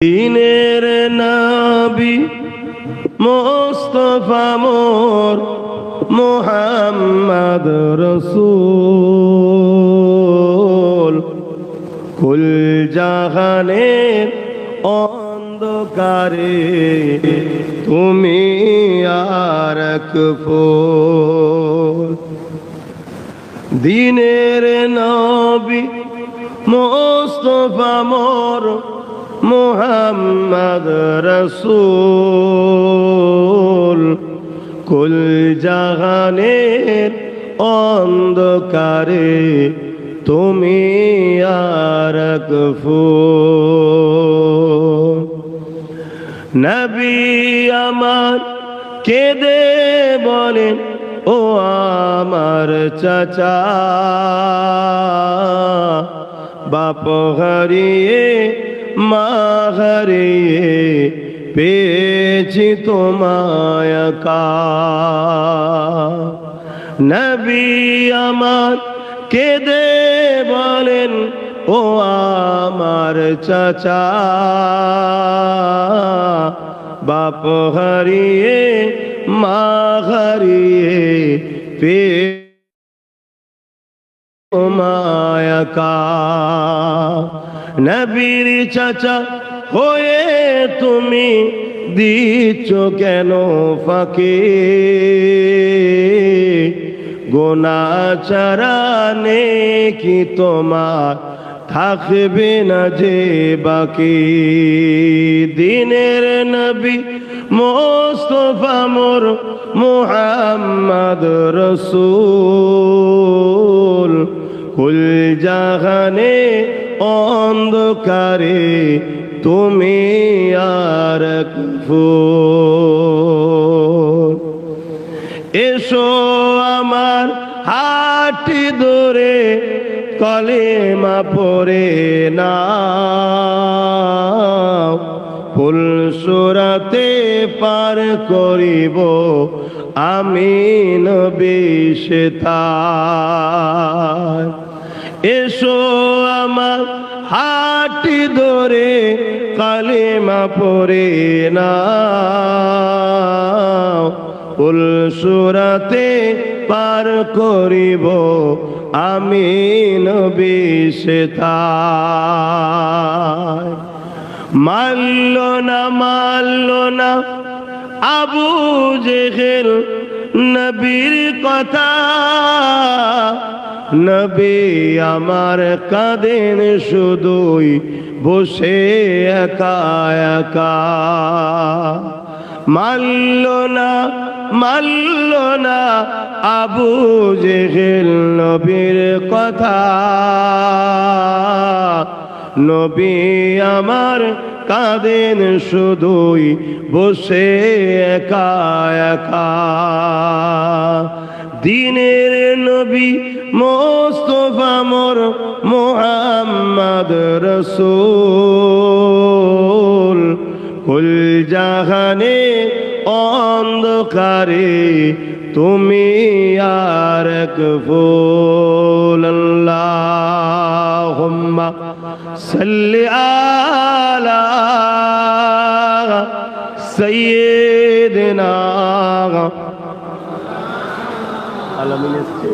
দিনের নাবি মোস্তফা মোর মোহাম্মদ রসুল। কুল জাহানের অন্ধকারে তুমি আর দিনের নবী মোস্তফা মোর মোহাম্মদ রসুল। কুল জাহানের অন্ধকারে তুমি আর ফুল নবী আমার কেঁদে বলেন, ও আমার চাচা, বাপ হারিয়ে মা হারিয়ে পেয়েছি তোমায় নবী আমার কেঁদে বলেন, ও আমার চাচা, বাপ হারিয়ে, মা হারিয়ে পে মায়াকা নবীর চাচা হয়ে তুমি দিচ্ছ কেন ফাঁকে? গোনা চারানে কি তোমার থাকবে না যে বাকি? দিনের নবী মোস্তফা মোর মোহাম্মদ রসুল কুল জাহানে অন্ধকারে তুমি আর এসো আমার হাটি ধরে, কলেমা পড়ে না ফুল সুরাতে পার করিব, আমি নবিশেতার এসো আমার হাটি ধরে কালিমা পড়ে না উল সুরাতে পার করিব আমি নবিশেতার মাল্ল না মাল্ল না আবু জেহেল নবীর কথা। নবী আমার কাঁদেন শুধুই বসে একা একা। মাল্ল না মাল্ল না আবু জেহেল নবীর কথা। নবী আমার কাঁদেন শুধুই বসে একা একা। দিনের নবী মোর মোহাম্মদ রসুল। কুল জাহানে অন্ধকারে তুমি আর ফুল। আল্লাহুম্মা সাল্লি আলা সাইয়্যিদিনা। আলামিন এসছে?